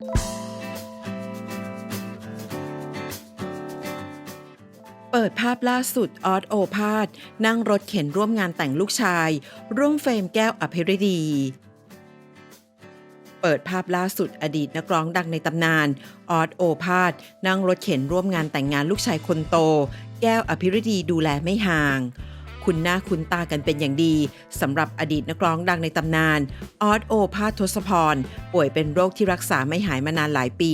เปิดภาพล่าสุดออสโอภาสนั่งรถเข็นร่วมงานแต่งลูกชาย ร่วมเฟรมแก้วอภิรดี เปิดภาพล่าสุดอดีตนักร้องดังในตำนานออสโอภาสนั่งรถเข็นร่วมงานแต่งงานลูกชายคนโต แก้วอภิรดีดูแลไม่ห่าง คุณหน้าคุณตากันเป็นอย่างดีสำหรับอดีตนักร้องดังในตำนานออสโอภาสทศพร ป่วยเป็นโรคที่รักษาไม่หายมานานหลายปี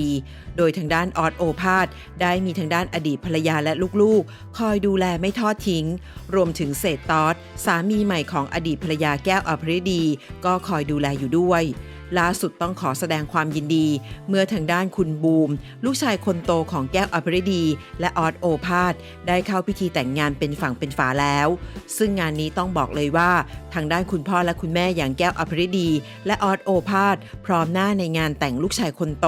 โดยทางด้านออสโอภาสได้มีทางด้านอดีตภรรยาและลูกๆ คอยดูแลไม่ทอดทิ้ง รวมถึงเศษตอสสามีใหม่ของอดีตภรรยาแก้วอภริดี ก็คอยดูแลอยู่ด้วย ล่าสุดต้องขอแสดงความยินดี เมื่อทางด้านคุณบูม ลูกชายคนโตของแก้วอภริดี และออสโอภาสได้เข้าพิธีแต่งงานเป็นฝั่งเป็นฝาแล้ว ซึ่งงานนี้ต้องบอกเลยว่า ทางด้านคุณพ่อและคุณแม่อย่างแก้วอภริดี และออสโอภาสพร้อมหน้าในงานแต่งลูกชายคนโต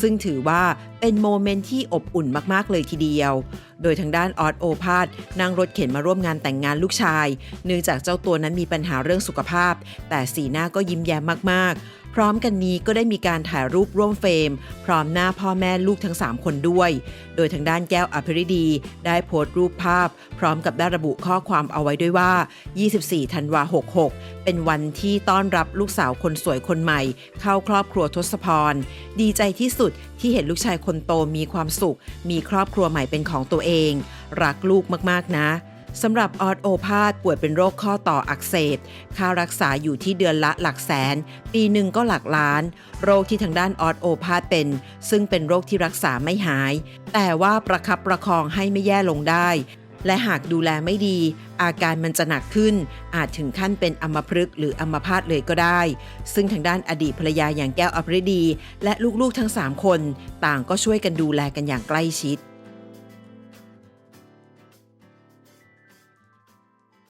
ซึ่งถือว่าเป็นโมเมนต์ที่อบอุ่นมากๆเลยทีเดียว โดยทางด้านออสโอภาสนั่งรถเข็นมาร่วมงานแต่งงานลูกชาย เนื่องจากเจ้าตัวนั้นมีปัญหาเรื่องสุขภาพ แต่สีหน้าก็ยิ้มแย้มมากๆพร้อมกันนี้ก็ได้มีการถ่ายรูปร่วมเฟรม พร้อมหน้าพ่อแม่ลูกทั้ง 3 คนด้วย โดยทางด้านแก้วอภิริดี ได้โพสต์รูปภาพ พร้อมกับได้ระบุข้อความเอาไว้ด้วยว่า 24 ธันวา 66 เป็นวันที่ต้อนรับลูกสาวคนสวยคนใหม่ เข้าครอบครัวทศพร ดีใจที่สุดที่เห็นลูกชายคนโตมีความสุข มีครอบครัวใหม่เป็นของตัวเองรักลูกมากๆนะสำหรับออสโอภาสป่วยเป็นโรคข้อต่ออักเสบ ค่ารักษาอยู่ที่เดือนละหลักแสน ปีหนึ่งก็หลักล้าน โรคที่ทางด้านออสโอภาสเป็น ซึ่งเป็นโรคที่รักษาไม่หาย แต่ว่าประคับประคองให้ไม่แย่ลงได้ และหากดูแลไม่ดี อาการมันจะหนักขึ้น อาจถึงขั้นเป็นอัมพฤกษ์หรืออัมพาตเลยก็ได้ ซึ่งทางด้านอดีตภรรยาอย่างแก้วอภริดี และลูกๆทั้ง 3 คน ต่างก็ช่วยกันดูแลกันอย่างใกล้ชิด